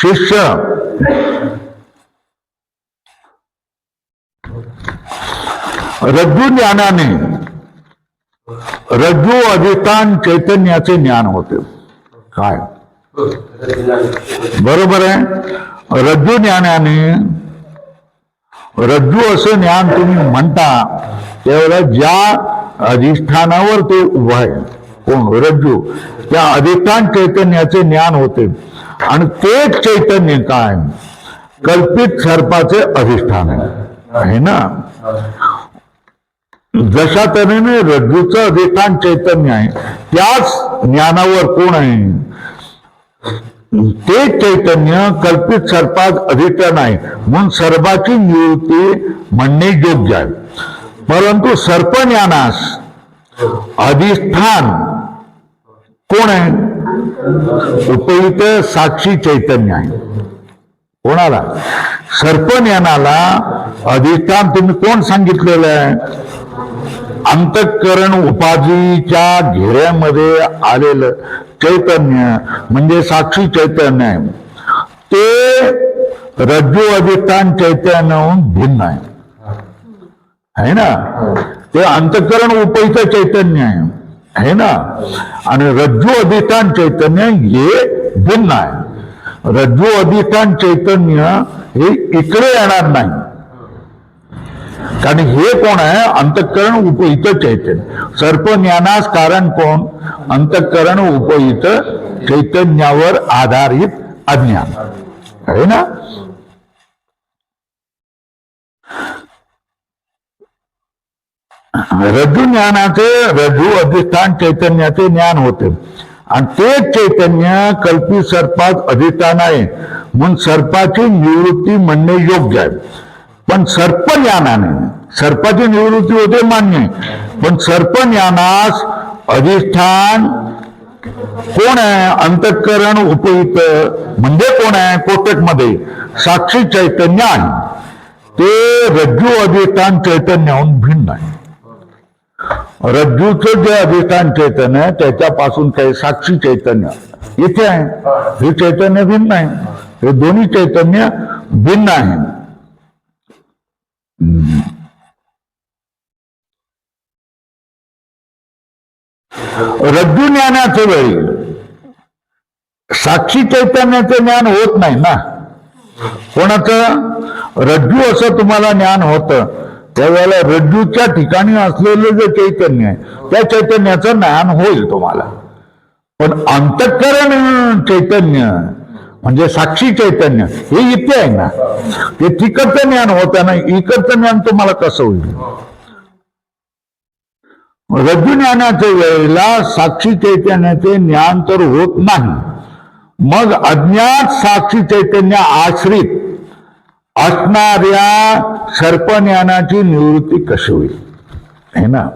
शिष्य। रज्जू ज्ञानाने, रज्जू अधिष्ठान चैतन्याचे ज्ञान होते. काय? बरोबर आहे. रज्जू ज्ञानाने, रज्जू असं ज्ञान तुम्ही म्हणता, त्यावेळेला ज्या अधिष्ठानावर ते उभं आहे, कोण? रज्जू. त्या अधिष्ठान चैतन्याचे ज्ञान होते. आणि तेच चैतन्य काय कल्पित सर्पाचे अधिष्ठान आहे ना? जशा तऱ्हेने रज्जूचं अधिष्ठान चैतन्य आहे त्याच ज्ञानावर कोण आहे? ते चैतन्य कल्पित सर्पात अधिष्ठान आहे. म्हणून सर्पाची निवृत्ती म्हणणे योग्य आहे. परंतु सर्पज्ञानास अधिष्ठान कोण आहे? उपयुक्त साक्षी चैतन्य आहे. कोणाला? सर्पज्ञानाला अधिष्ठान तुम्ही कोण सांगितलेलं आहे? अंतःकरण उपाधीच्या घेऱ्यामध्ये आलेलं चैतन्य म्हणजे साक्षी चैतन्य आहे. ते रज्जू अधिष्ठान चैतन्याहून भिन्न आहे. आहे ना? ते अंतःकरण उपयुक्त चैतन्य आहे. आहे ना? आणि रज्जू अधिष्ठान चैतन्य हे भिन्न आहे. रज्जू अधिष्ठान चैतन्य हे इकडे येणार नाही. कारण हे कोण आहे? अंतःकरण उपहित चैतन्य. सर्पज्ञानास कारण कोण? अंतःकरण उपहित चैतन्यावर आधारित अज्ञान. आहे ना? रज्जू ज्ञानाचे रज्जू अधिष्ठान चैतन्याचे ज्ञान होते. आणि ते चैतन्य कल्पित सर्पात अधिष्ठान आहे. म्हणून सर्पाची निवृत्ती म्हणणे योग्य आहे. पण सर्प ज्ञानाने सर्पाची निवृत्ती होते मान्य. आहे पण सर्पज्ञानास अधिष्ठान कोण आहे? अंतःकरण उपयुक्त. म्हणजे कोण आहे? कोटकमध्ये साक्षी चैतन्य आहे. ते रज्जू अधिष्ठान चैतन्याहून भिन्न आहे. रज्जूचं जे अधिष्ठान चैतन्य आहे त्याच्यापासून काही साक्षी चैतन्य. इथे आहे. हे चैतन्य भिन्न आहे. हे दोन्ही चैतन्य भिन्न आहे. रज्जू ज्ञानाच्या वेळी साक्षी चैतन्याचं ज्ञान होत नाही ना. कोणाचं? रज्जू असं तुम्हाला ज्ञान होतं. त्यावेळेला रज्जूच्या ठिकाणी असलेलं जे चैतन्य आहे त्या चैतन्याचं ज्ञान होईल तुम्हाला. पण अंतःकरण चैतन्य म्हणजे साक्षी चैतन्य हे इथे आहे ना. ते तिकडचं ज्ञान होतं ना इकडचं ज्ञान तुम्हाला कसं होईल? रज्जू ज्ञानाच्या वेळेला साक्षी चैतन्याचे ज्ञान तर होत नाही. मग अज्ञात साक्षी चैतन्य आश्रित असणाऱ्या सर्पज्ञानाची निवृत्ती कशी होईल? हे ना?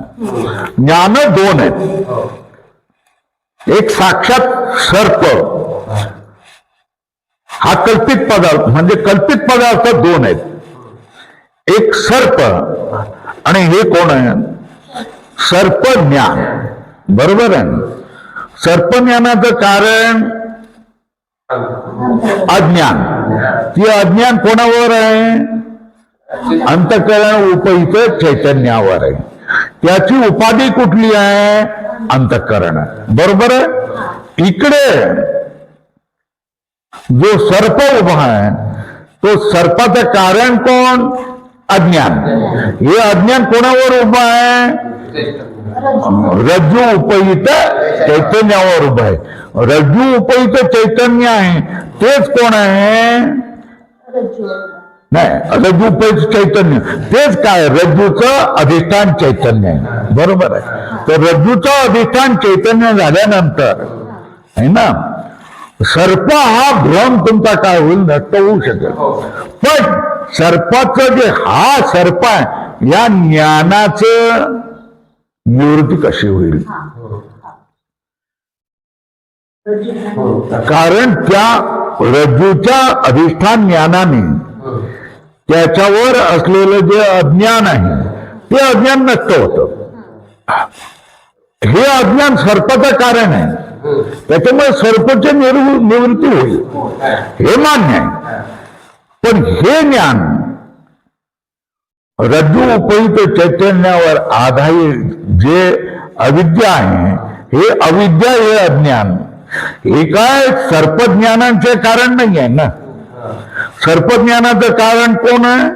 ज्ञान दोन आहेत. एक साक्षात सर्प. हा कल्पित पदार्थ म्हणजे कल्पित पदार्थ दोन आहेत. एक सर्प. आणि हे कोण आहे? सर्पज्ञान. बरोबर आहे ना? सर्पज्ञानाचं कारण अज्ञान. ती अज्ञान कोणावर आहे? अंतकरण उपयुक्त चैतन्यावर आहे. त्याची उपाधी कुठली आहे? अंतकरण. बरोबर? आहे इकडे जो सर्प उभा आहे तो सर्पाचं कारण कोण? अज्ञान. हे अज्ञान कोणावर उभं आहे? रज्जू उपयुक्त चैतन्यावर उभं आहे. रज्जू उपयुक्त चैतन्य आहे. तेच कोण आहे? नाही रज्जू उपयुक्त चैतन्य. तेच काय? रज्जूचं अधिष्ठान चैतन्य आहे. बरोबर आहे. तर रज्जूचं अधिष्ठान चैतन्य झाल्यानंतर आहे ना? सर्प हा भ्रम तुमचा काय होईल? नष्ट होऊ शकेल. पण सर्पाचं जे हा सर्प आहे या ज्ञानाचं निवृत्ती कशी होईल? कारण त्या रज्जूच्या अधिष्ठान ज्ञानाने त्याच्यावर असलेलं जे अज्ञान आहे ते अज्ञान नष्ट होत. हे अज्ञान सर्पाचं कारण आहे. त्याच्यामुळे सर्पची निवृत्ती होईल. हे मान्य आहे. पण हे ज्ञान रज्जू उपयुक्त चैतन्यावर आधारित जे अविद्या आहे हे अविद्या हे अज्ञान. हे काय सर्पज्ञानाचे कारण नाही आहे ना. सर्पज्ञानाचं कारण कोण आहे?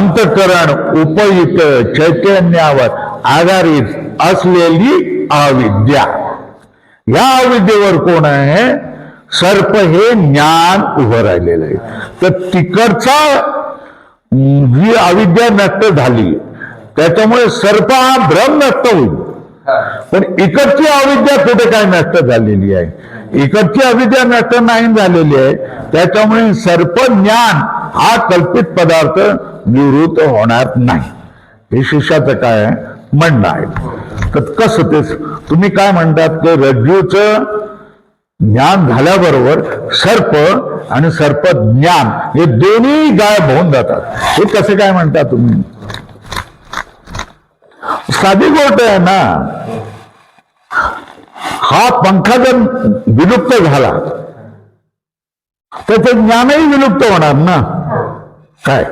अंतकरण उपयुक्त चैतन्यावर आधारित असलेली अविद्या. या अविद्येवर कोण आहे? सर्प हे ज्ञान उभं राहिलेलं आहे. तर तिकडचा जी अविद्या नष्ट झाली. त्याच्यामुळे सर्प हा भ्रम नष्ट होईल. पण इकडची अविद्या कुठे काय नष्ट झालेली आहे? इकडची अविद्या नष्ट नाही झालेली आहे. त्याच्यामुळे सर्प ज्ञान हा कल्पित पदार्थ निवृत्त होणार नाही. हे शिष्याचं काय? म्हणणं आहे? तर कसं ते तुम्ही काय म्हणतात की रज्जूचं ज्ञान झाल्याबरोबर सर्प आणि सर्प ज्ञान हे दोन्ही गायब होऊन जातात. हे कसं काय म्हणता तुम्ही? साधी गोष्ट आहे ना हा पंखा जर विलुप्त झाला तर ते ज्ञानही विलुप्त होणार ना? काय?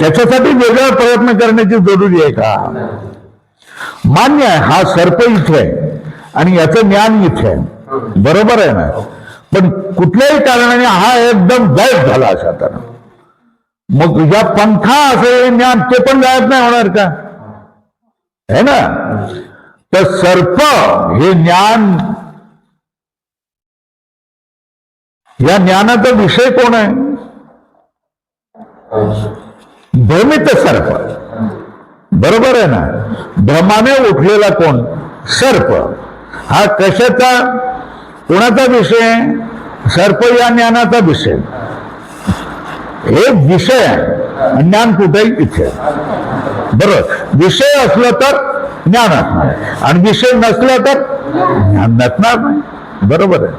त्याच्यासाठी वेगळा प्रयत्न करण्याची जरुरी आहे का? मान्य आहे हा सर्प इथे आहे आणि याचं ज्ञान इथे आहे. बरोबर आहे ना? पण कुठल्याही कारणाने हा एकदम गायब झाला अशा तर मग या पंखा असं ज्ञान ते पण गायब नाही होणार का? है ना? तर सर्प हे ज्ञान या ज्ञानाचा विषय कोण आहे? भ्रमित सर्प. बरोबर आहे ना? भ्रमाने उठलेला कोण? सर्प. हा कशाचा? कोणाचा विषय सर्प या ज्ञानाचा विषय. हे विषय आहे. ज्ञान कुठेही इथे. आहे. बरोबर विषय असलं तर ज्ञान असणार आणि विषय नसला तर ज्ञान नसणार नाही. बरोबर आहे.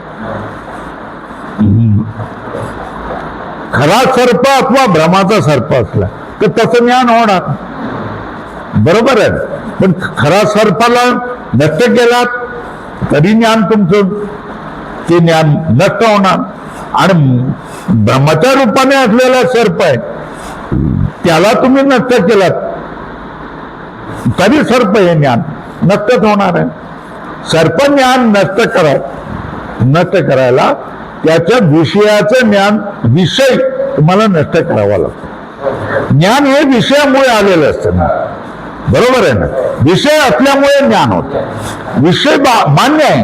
हम्म. खरा सर्प अथवा भ्रमाचा सर्प असला तर तसं ज्ञान होणार. बरोबर आहे. पण खरा सर्पाला नष्ट केलात तरी ज्ञान तुमचं ते ज्ञान नष्ट होणार आणि ब्रह्माच्या रूपाने असलेला सर्प आहे त्याला तुम्ही नष्ट केलात. तरी सर्प हे ज्ञान नष्टच होणार आहे. सर्प ज्ञान नष्ट करा नष्ट करायला त्याच्या विषयाचं ज्ञान विषय तुम्हाला नष्ट करावा लागतो. ज्ञान हे विषयामुळे आलेलं असतं ना. बरोबर आहे ना? विषय असल्यामुळे ज्ञान होतं. विषय बा- मान्य आहे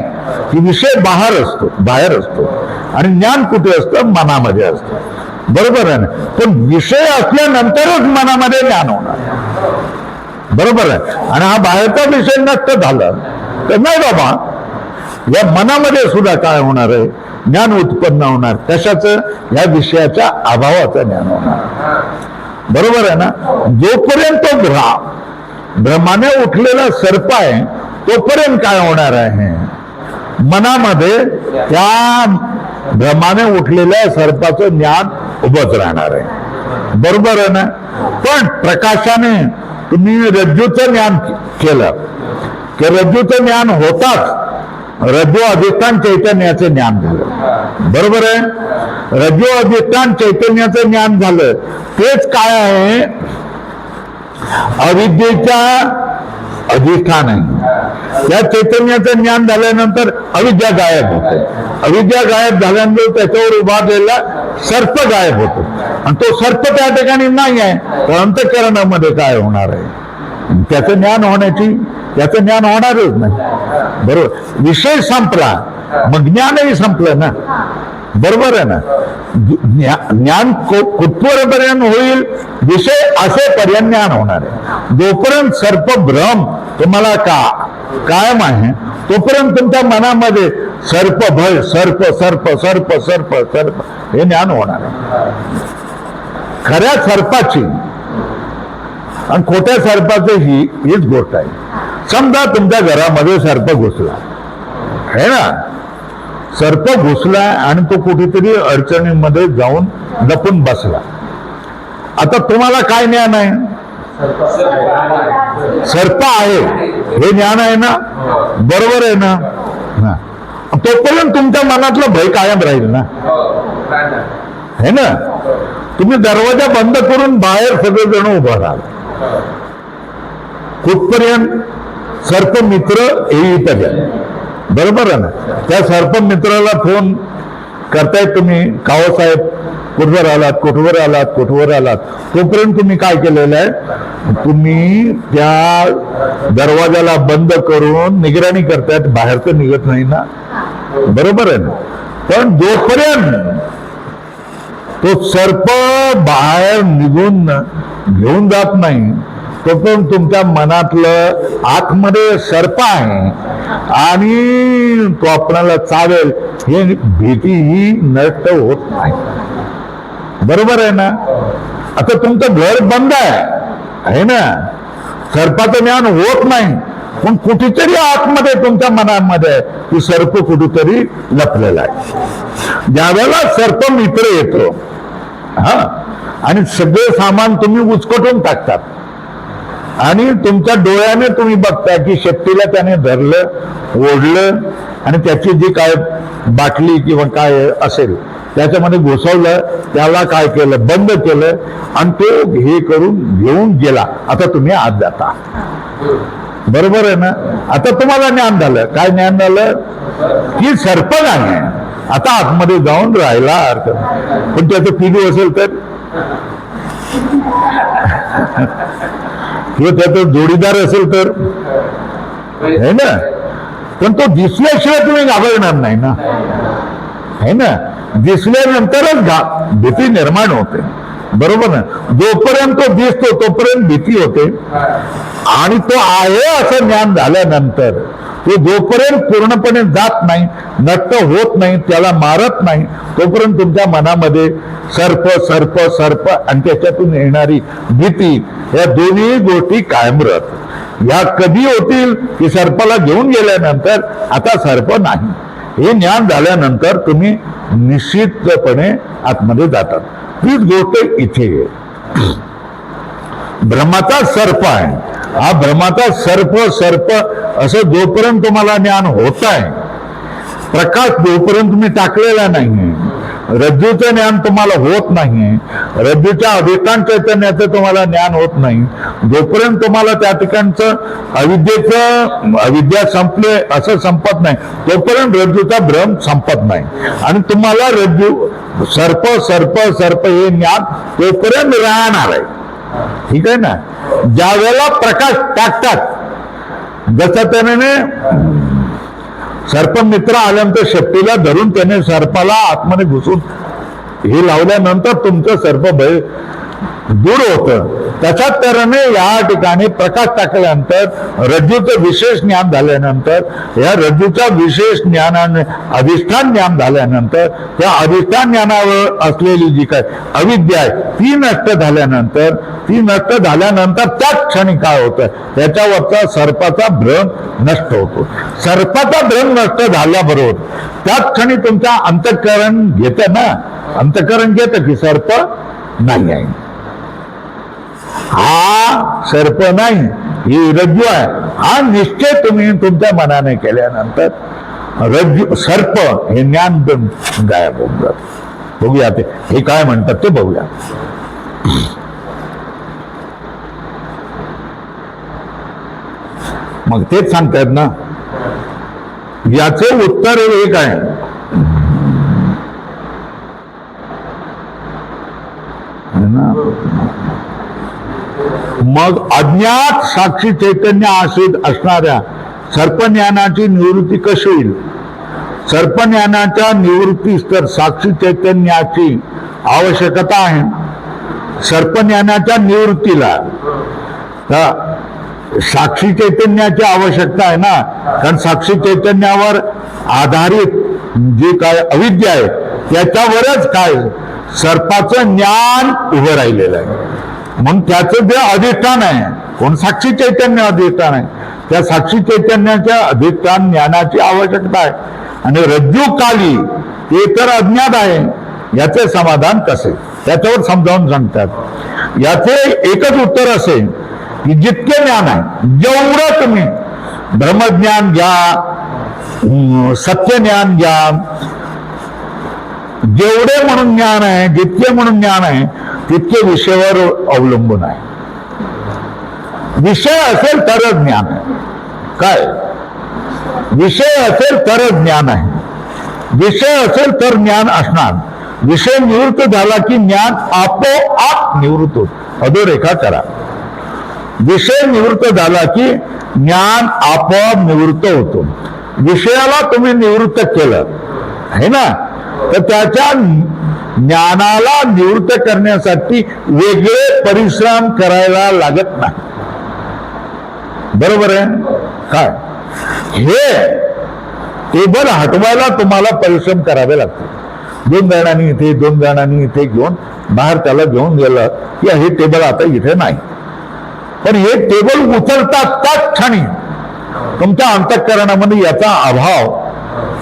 की विषय बाहेर असतो बाहेर असतो. आणि ज्ञान कुठे असतं? मनामध्ये असतं. बरोबर आहे ना? पण विषय असल्यानंतरच मनामध्ये ज्ञान होणार. बरोबर आहे? आणि हा बाहेरचा विषय नष्ट झाला तर नाही बाबा या मनामध्ये सुद्धा काय होणार आहे? ज्ञान उत्पन्न होणार. कशाचं? या विषयाच्या अभावाचं ज्ञान होणार. बरोबर आहे ना? जोपर्यंत तो भ्रमाने उठलेला सर्प आहे तोपर्यंत काय होणार आहे? मनामध्ये त्या भ्रमाने उठलेल्या सर्पाचं ज्ञान उभंच राहणार आहे. बरोबर आहे ना? पण प्रकाशाने तुम्ही रज्जूचं ज्ञान केलं. की रज्जूचं ज्ञान होताच रज्जू अधिष्ठान चैतन्याचं ज्ञान झालं. बरोबर आहे? रज्जू अधिष्ठान चैतन्याचं ज्ञान झालं. तेच काय आहे? अविद्येच्या अधिष्ठान आहे या चैतन्याचं ज्ञान झाल्यानंतर अविद्या गायब होते. अविद्या गायब झाल्यानंतर त्याच्यावर उभा सर्प गायब होतो. आणि तो सर्प त्या ठिकाणी नाही आहे तर अंतकरणामध्ये काय होणार आहे? त्याचं ज्ञान होण्याची त्याचं ज्ञान होणारच नाही. बरोबर? विषय संपला. मग ज्ञानही संपलं ना. बरोबर आहे ना? ज्ञान को- कुठपर्यंत होईल? विषय असे पर्यंत ज्ञान होणार आहे. जोपर्यंत सर्प भ्रम तुम्हाला का कायम आहे तोपर्यंत तुमच्या मनामध्ये सर्प भय सर्प सर्प सर्प सर्प सर्प हे ज्ञान होणार आहे. खऱ्या सर्पाची आणि खोट्या सर्पाचं ही हीच गोष्ट आहे. समजा तुमच्या घरामध्ये सर्प घुसला. है ना? सर्प घुसला आणि तो कुठेतरी अडचणीमध्ये जाऊन लपून बसला. आता तुम्हाला काय ज्ञान आहे? सर्प आहे. हे ज्ञान आहे ना? बरोबर आहे ना? तोपर्यंत तुमच्या मनातलं भय कायम राहील ना? है ना? तुम्ही दरवाजा बंद करून बाहेर सगळेजण उभं राहाल कुठपर्यंत? सर्पमित्र येईपर्यंत. बरोबर आहे ना? त्या सर्पमित्राला फोन करतायत तुम्ही कावसाहेब कुठवर आलात कुठवर आलात कुठवर आलात? तोपर्यंत तुम्ही काय केलेलं आहे? तुम्ही त्या दरवाजाला बंद करून निगराणी करतायत बाहेर तर निघत नाही ना? बरोबर आहे ना? पण जोपर्यंत तो सर्प बाहेर निघून घेऊन जात नाही तोपर्यंत तुमच्या मनातलं आतमध्ये सर्प आहे आणि तो आपणाला चावेल हे भीती ही नष्ट होत नाही. बरोबर आहे ना? आता तुमचं घर बंद आहे. आहे ना? सर्पाचं ज्ञान होत नाही. पण कुठेतरी आतमध्ये तुमच्या मनामध्ये की सर्प कुठेतरी लपलेला आहे. ज्यावेळेला सर्प मित्र येतो हा आणि सगळे सामान तुम्ही उचकटून टाकतात. आणि तुमच्या डोळ्याने तुम्ही बघता की शेपटीला त्याने धरलं ओढलं आणि त्याची जी काय बाटली किंवा काय असेल त्याच्यामध्ये घुसवलं त्याला काय केलं बंद केलं आणि तो हे करून घेऊन गेला. आता तुम्ही आत जाता. बरोबर आहे ना? आता तुम्हाला ज्ञान झालं. काय ज्ञान झालं? की सर्प नाही आहे. आता आतमध्ये जाऊन राहिला अर्थ. पण त्याचं पिलू असेल तर? किंवा त्याचा जोडीदार असेल तर? है ना? पण तो दिसल्याशिवाय तुम्ही घाबरणार नाही ना. है ना? दिसल्यानंतरच घा भीती निर्माण होते. बरोबर ना? जोपर्यंत तो दिसतो तोपर्यंत भीती होते. आणि तो आहे असं ज्ञान झाल्यानंतर तो जोपर्यंत पूर्णपणे जात नाही नष्ट होत नाही त्याला मारत नाही तोपर्यंत तुमच्या मनामध्ये सर्प सर्प सर्प आणि त्याच्यातून येणारी भीती या दोन्ही गोष्टी कायम राहत या कधी होतील की सर्पाला घेऊन गेल्यानंतर आता सर्प नाही. हे ज्ञान झाल्यानंतर तुम्ही निश्चितपणे आतमध्ये जातात. तीच गोष्ट इथे भ्रमाचा सर्प आहे. हा भ्रमाचा सर्प सर्प असं जोपर्यंत तुम्हाला ज्ञान होत आहे प्रकाश जोपर्यंत तुम्ही टाकलेला नाही रज्जूचं ज्ञान तुम्हाला होत नाही. रज्जूच्या अधिष्ठान चैतन्याचं तुम्हाला ज्ञान होत नाही. जोपर्यंत तुम्हाला त्या ठिकाणचं अविद्येचं अविद्या संपले असं संपत नाही तोपर्यंत रज्जूचा भ्रम संपत नाही. आणि तुम्हाला रज्जू सर्प सर्प सर्प हे ज्ञान तोपर्यंत राहणार आहे. ठीक आहे ना? ज्या वेळेला प्रकाश टाकतात जसं त्याने सर्पमित्र आल्यानंतर शेपटीला धरून त्याने सर्पाला आतमध्ये घुसून हे लावल्यानंतर तुमचं सर्प भय दूर होतं. त्याच्याच तऱ्हेने या ठिकाणी प्रकाश टाकल्यानंतर रज्जूचं विशेष ज्ञान झाल्यानंतर या रज्जूच्या विशेष ज्ञानाने अधिष्ठान ज्ञान झाल्यानंतर त्या अधिष्ठान ज्ञानावर असलेली जी काय अविद्या आहे ती नष्ट झाल्यानंतर ती नष्ट झाल्यानंतर त्याच क्षणी काय होतं? त्याच्यावरचा सर्पाचा भ्रम नष्ट होतो. सर्पाचा भ्रम नष्ट झाल्याबरोबर त्याच क्षणी तुमच्या अंतःकरण घेतं ना? अंतःकरण घेतं की सर्प नाही आहे. हा सर्प नाही ही रज्जू आहे. हा निश्चय तुम्ही तुमच्या मनाने केल्यानंतर रज्जू सर्प हे ज्ञान गायब होऊन जात. बघूया ते. हे काय म्हणतात ते बघूया. मग तेच सांगतायत ना. याचे उत्तर एक आहे. ना? मग अज्ञात साक्षी चैतन्य आश्रित असणाऱ्या सर्पज्ञानाची निवृत्ती कशी होईल? सर्पज्ञानाच्या निवृत्तीस तर साक्षी चैतन्याची आवश्यकता आहे. सर्पज्ञानाच्या निवृत्तीला साक्षी चैतन्याची आवश्यकता आहे ना? कारण साक्षी चैतन्यावर आधारित जे काय अविद्या आहे त्याच्यावरच काय? सर्पाचं ज्ञान उभं राहिलेलं आहे. म्हणून त्याचं जे अधिष्ठान आहे कोण साक्षी चैतन्य अधिष्ठान आहे त्या साक्षी चैतन्याच्या अधिष्ठान ज्ञानाची आवश्यकता आहे. आणि रज्जू काली ते तर अज्ञात आहे याचे समाधान कसे? त्याच्यावर समजावून सांगतात. याचे एकच उत्तर असेल की जितके ज्ञान आहे जेवढं तुम्ही ब्रह्मज्ञान घ्या सत्यज्ञान घ्या जेवढे म्हणून ज्ञान आहे जितके म्हणून ज्ञान आहे तितके विषयावर अवलंबून आहे. विषय असेल तरच ज्ञान आहे. काय? विषय असेल तरच ज्ञान आहे. विषय असेल तर ज्ञान असणार. विषय निवृत्त झाला की ज्ञान आपोआप निवृत्त होत. अधोरेखा करा. विषय निवृत्त झाला की ज्ञान आपोआप निवृत्त होतो. विषयाला तुम्ही निवृत्त केलं. आहे ना? तर त्याच्या ज्ञानाला निवृत्त करण्यासाठी वेगळे परिश्रम करायला लागत नाही. बरोबर आहे? काय? हे टेबल हटवायला तुम्हाला परिश्रम करावे लागतील. दोन जणांनी इथे दोन जणांनी इथे घेऊन बाहेर त्याला घेऊन गेलं की हे टेबल आता इथे नाही. पण हे टेबल उचलतात त्याच क्षणी. तुमच्या अंतःकरणामध्ये याचा अभाव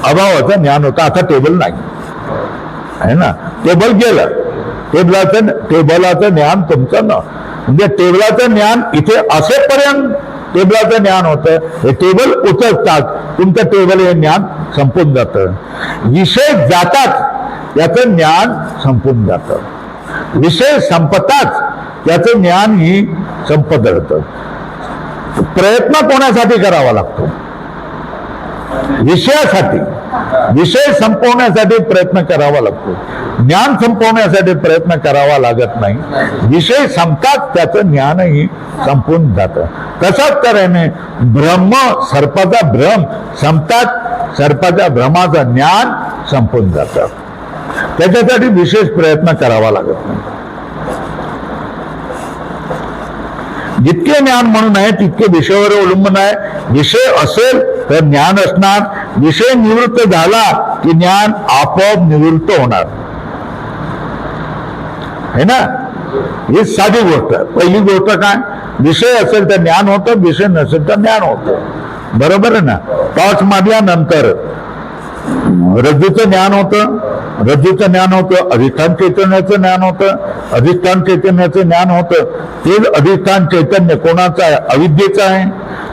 अभावाचं ज्ञान होतं. आता टेबल नाही. आहे ना? टेबल गेलं टेबलाचं टेबलाचं ज्ञान तुमचं ना. म्हणजे टेबलाचं ज्ञान इथे असेपर्यंत टेबलाचं ज्ञान होतं. हे टेबल उचलतात. तुमचं टेबल हे ज्ञान संपून जातं. विषय जातात. याचं ज्ञान संपून जातं. विषय संपताच त्याचं ज्ञान ही संपत राहतं प्रयत्न कोणासाठी करावा लागतो? विषयासाठी. विषय संपवण्यासाठी प्रयत्न करावा लागतो. ज्ञान संपवण्यासाठी प्रयत्न करावा लागत नाही. विषय संपतात त्याचं ज्ञानही संपून जातं. तशाच तऱ्हेने ब्रह्म सर्पाचा भ्रम संपतात सर्पाच्या भ्रमाचं ज्ञान संपून जातं. त्याच्यासाठी विशेष प्रयत्न करावा लागत नाही. जितके ज्ञान म्हणून आहे तितके विषयावर अवलंबून आहे. विषय असेल तर ज्ञान असणार. विषय निवृत्त झाला की ज्ञान आपोआप निवृत्त होणार. है ना? ही साधी गोष्ट. पहिली गोष्ट काय? विषय असेल तर ज्ञान होतं विषय नसेल तर ज्ञान होतं. बरोबर आहे ना? टॉर्च मारल्यानंतर रज्जूचं ज्ञान होतं. रज्जूचं ज्ञान होतं. अधिष्ठान चैतन्याचं ज्ञान होतं. अधिष्ठान चैतन्याचं ज्ञान होतं. ते अधिष्ठान चैतन्य कोणाचं आहे? अविद्येचं आहे.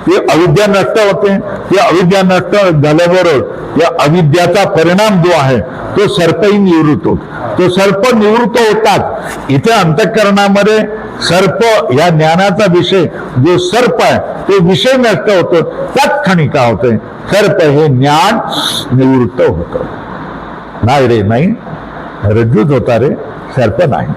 ते अविद्या नष्ट होते. ते अविद्या नष्ट झाल्याबरोबर या अविद्याचा परिणाम जो आहे तो सर्पही निवृत्त होतो. तो सर्प निवृत्त होतात. इथे अंतःकरणामध्ये सर्प या ज्ञानाचा विषय जो सर्प आहे तो विषय नष्ट होतो त्यात क्षणी काय होते सर्प हे ज्ञान निवृत्त होतं. नाही रे नाही. रज्जूच होता रे सर्प नाही.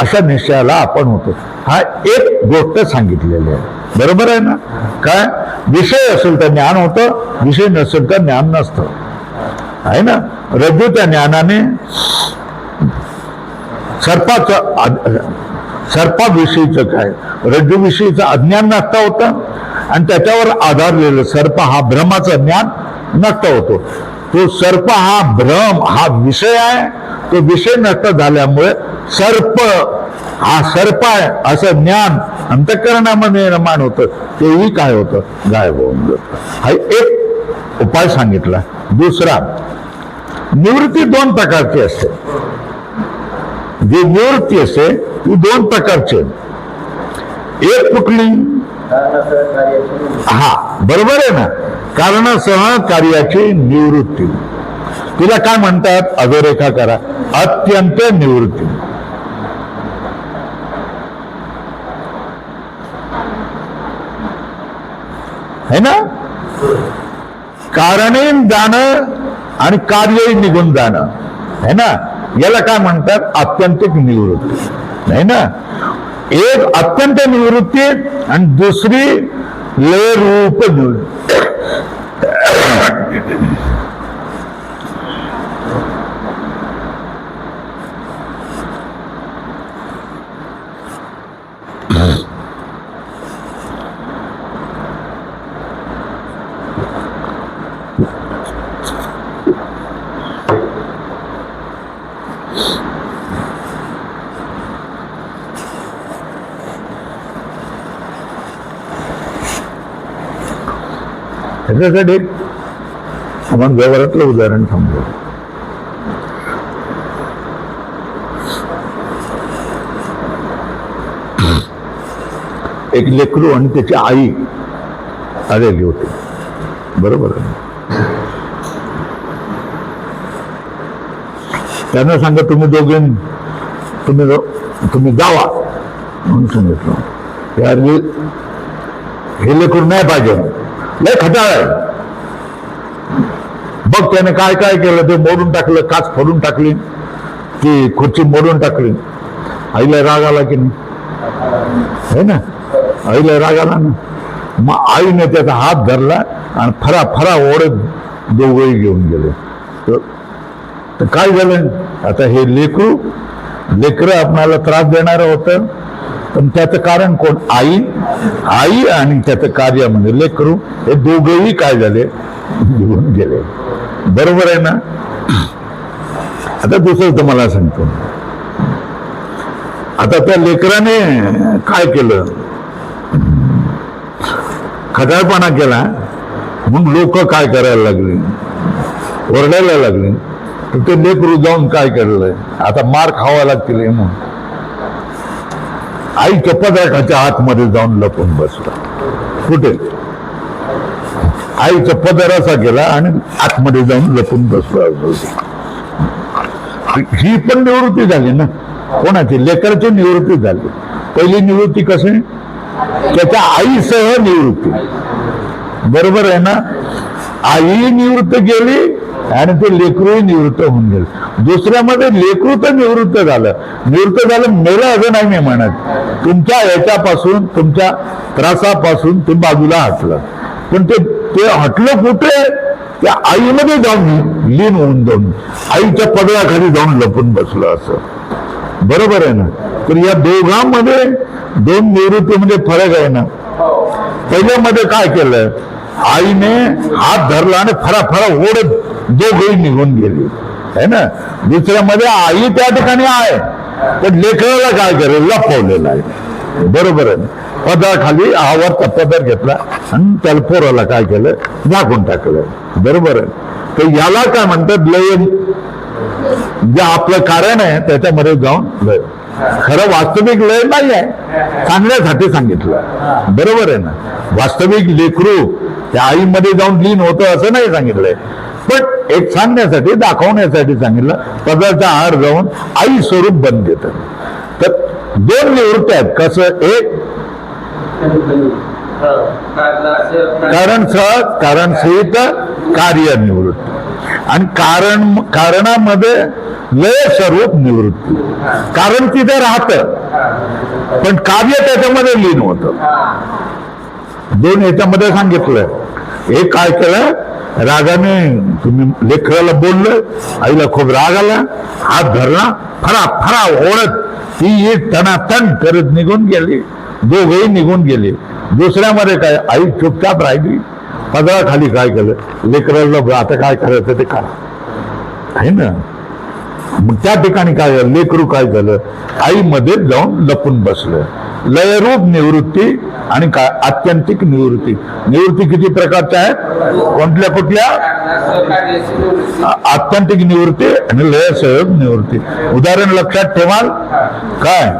अशा निश्चयाला आपण होतो. हा एक गोष्ट सांगितलेली आहे. बरोबर आहे ना? काय? विषय असेल तर ज्ञान होतं विषय नसेल तर ज्ञान नसतं. आहे ना? रज्जू त्या ज्ञानाने सर्पाचं सर्पाविषयीचं काय? रज्जूविषयीचं अज्ञान नष्ट होतं. आणि त्याच्यावर आधारलेलं सर्प हा भ्रमाचं ज्ञान नष्ट होतो. तो सर्प हा भ्रम हा विषय आहे. तो विषय नष्ट झाल्यामुळे सर्प हा सर्प आहे असं ज्ञान अंतकरणामध्ये निर्माण होतं. तेही काय होतं? गायब होऊन जात. हा एक उपाय सांगितला. दुसरा निवृत्ती दोन प्रकारची असते. जी निवृत्ती असते ती दोन प्रकारची एक कुठली? हा बरोबर आहे ना? कारणासह कार्याची निवृत्ती. तिला काय म्हणतात? अधोरेखा करा. अत्यंत निवृत्ती. है ना? कारणे जाणं आणि कार्यही निघून जाणं. है ना? याला काय म्हणतात? आत्यंतिक निवृत्ती. नाही ना? एक अत्यंत निवृत्ती आणि दुसरी लय रूप निवृत्ती. त्याच्यासाठी आपण व्यवहारातलं उदाहरण थांबलो एक लेकरू आणि त्याची आई आलेली होती. बरोबर त्यांना सांगा तुम्ही दोघे तुम्ही तुम्ही जावा. म्हणून सांगितलं. हे लेकरू नाही पाहिजे. लय खटाळ आहे. बघ त्याने काय काय केलं ते मोडून टाकलं काच फोडून टाकली ती खुर्ची मोडून टाकली. आईला राग आला की नाही? है ना? आईला राग आला ना? मग आईने त्याचा हात धरला आणि फरा फरा ओढत दोघंही घेऊन गेले. तर तर काय झालं? आता हे लेकरू लेकरं आपणाला त्रास देणारं होतं. पण त्याचं कारण कोण? आई. आई आणि त्याचं कार्य म्हणजे लेकरू हे दोघेही काय झाले? निघून गेले. बरोबर आहे ना? आता दुसरं तुम्हाला सांगतो. आता त्या लेकराने काय केलं? खटाळपणा केला. मग लोक काय करायला लागले? ओरडायला लागले. तर ते लेकरू जाऊन काय केलं आता मार खावा लागतील म्हणून. आईच्या पदार्थाच्या आतमध्ये जाऊन लपून बसला. कुठे? आईचा पदर असा गेला आणि आतमध्ये जाऊन लपून बसला. ही पण निवृत्ती झाली ना? कोणाची? लेकराची निवृत्ती झाली. पहिली निवृत्ती कशी? त्याच्या आईसह निवृत्ती. बरोबर आहे ना? आई निवृत्त गेली आणि ते लेकरूही निवृत्त होऊन गेलं. दुसऱ्यामध्ये लेकरू तर निवृत्त झालं. निवृत्त झालं मेलं असं नाही मी म्हणत. तुमच्या याच्यापासून तुमच्या त्रासापासून ते बाजूला हटलं. पण ते ते हटलं कुठे? त्या आईमध्ये जाऊन लीन होऊन जाऊन आईच्या पदराखाली जाऊन लपून बसलं असं. बरोबर आहे ना? तर या दोघांमध्ये दोन निवृत्तीमध्ये म्हणजे फरक आहे ना? पहिल्यामध्ये काय केलं? आईने हात धरला आणि फरा फरा ओढत दोघही निघून गेली. है ना? दुसऱ्यामध्ये आई त्या ठिकाणी आहे. पण लेकराला काय करेल? लपवलेलं आहे. बरोबर आहे. पदराखाली आवरचा पदर घेतला आणि त्याला पोराला काय केलं? झाकून टाकलं. बरोबर आहे. तर याला काय म्हणतात? लय जे आपलं कारण आहे त्याच्यामध्ये जाऊन लय. खरं वास्तविक लय नाही आहे. सांगण्यासाठी सांगितलं. बरोबर आहे ना? वास्तविक लेकरू त्या आईमध्ये जाऊन लीन होतं असं नाही सांगितलंय. पण एक सांगण्यासाठी दाखवण्यासाठी सांगितलं पदाचा आहार जाऊन आई स्वरूप बंद देत तर दोन निवृत्त्या आहेत. कसं? एक कारण सहज कारण सहित कार्य निवृत्ती. आणि कारण कारणामध्ये लय स्वरूप निवृत्ती. कारण तिथे राहत. पण कार्य त्याच्यामध्ये लीन होत. दोन याच्यामध्ये सांगितलं एक काय केलं? रागाने तुम्ही लेकराला बोललं आईला खूप राग आला हात धरला फरा फरा ओढत. ती एक तणातण करत निघून गेली. दोघही निघून गेले. दुसऱ्यामध्ये काय आई चुपचाप राहिली. पदराखाली काय केलं? लेकराला आता काय करायचं ते काय? आहे ना? मग त्या ठिकाणी काय झालं? लेकरू काय झालं? आईमध्ये जाऊन लपून बसलं. लयरूप निवृत्ती आणि काय आत्यंतिक निवृत्ती. निवृत्ती किती प्रकारच्या आहेत? कोणत्या कुठल्या? आत्यंतिक निवृत्ती आणि लय सहयोग निवृत्ती. उदाहरण लक्षात ठेवाल. काय?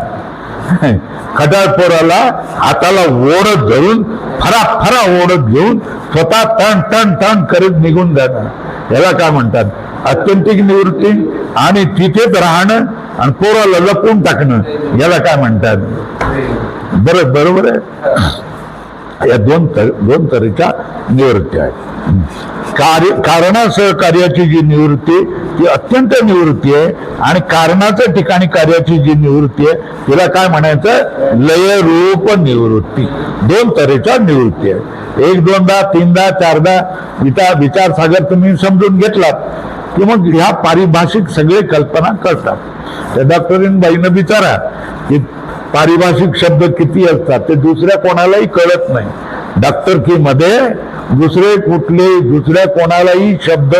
खटाळ पोराला हाताला ओढत धरून फरा फरा ओढत घेऊन स्वतः तण तण तण करत निघून जाणार. याला काय म्हणतात? आत्यंतिक निवृत्ती? आणि तिथेच राहणं आणि पोराला लपवून टाकणं याला काय म्हणतात? बरं बरोबर आहे? या दोन तर दोन तऱ्हेच्या निवृत्ती आहेत. कार्य कारणासह कार्याची जी निवृत्ती ती अत्यंत निवृत्ती आहे. आणि कारणाच्या ठिकाणी कार्याची जी निवृत्ती आहे तिला काय म्हणायचं? लयरूप निवृत्ती. दोन तऱ्हेच्या निवृत्ती आहे एक दोनदा तीनदा चारदा विचार विचारसागर तुम्ही समजून घेतलात. की मग ह्या पारिभाषिक सगळे कल्पना कळतात. त्या डॉक्टरीन बाईनं विचारा की पारिभाषिक शब्द किती असतात ते दुसऱ्या कोणालाही कळत नाही. डॉक्टर की मध्ये दुसरे कुठले दुसऱ्या कोणालाही शब्द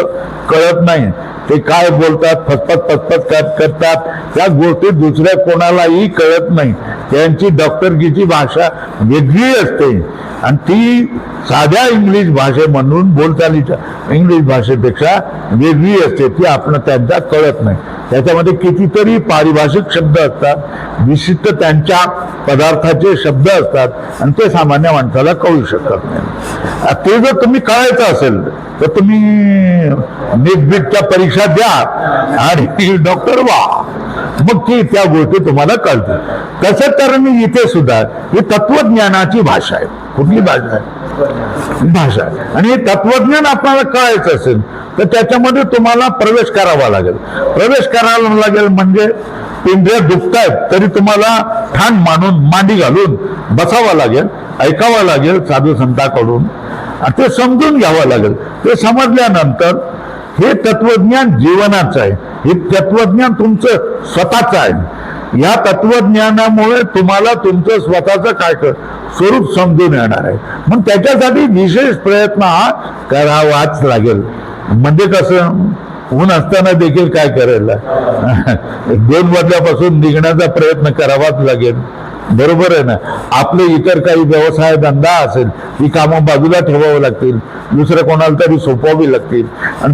कळत नाही. ते काय बोलतात फसफत फसफत करतात त्या गोष्टी दुसऱ्या कोणालाही कळत नाही. त्यांची डॉक्टरकीची भाषा वेगळी असते. आणि ती साध्या इंग्लिश भाषे म्हणून बोलचालीच्या इंग्लिश भाषेपेक्षा वेगळी असते ती आपण त्यांचा कळत नाही. त्याच्यामध्ये कितीतरी पारिभाषिक शब्द असतात विशिष्ट त्यांच्या पदार्थाचे शब्द असतात आणि ते सामान्य माणसाला कळू शकत नाही. ते जर तुम्ही कळायचं असेल तर तुम्ही नेटबीटच्या परीक्षा द्या आणि डॉक्टर व्हा. मग ती त्या गोष्टी तुम्हाला कळतील. तसं तर मी इथे सुद्धा ही तत्वज्ञानाची भाषा आहे. कुठली भाषा आहे? भाषा. आणि हे तत्वज्ञान आपल्याला कळायचं असेल तर त्याच्यामध्ये तुम्हाला प्रवेश करावा लागेल. प्रवेश करायला लागेल म्हणजे पिंढऱ्या दुखतायत तरी तुम्हाला ठाण मानून मांडी घालून बसावं लागेल ऐकावं लागेल साधू संतांकडून. ते समजून घ्यावं लागेल. ते समजल्यानंतर हे तत्वज्ञान जीवनाचं आहे. हे तत्वज्ञान तुमचं स्वतःचं आहे. या तत्वज्ञानामुळे तुम्हाला तुमचं स्वतःचं काय स्वरूप समजून येणार आहे. मग त्याच्यासाठी विशेष प्रयत्न हा करावाच लागेल. म्हणजे कसं ऊन असताना देखील काय करायला दोन वाजल्यापासून निघण्याचा प्रयत्न करावाच लागेल. बरोबर आहे ना? आपले इतर काही व्यवसाय धंदा असेल ही कामं बाजूला ठेवावं लागतील. दुसऱ्या कोणाला तरी सोपवावी लागतील. आणि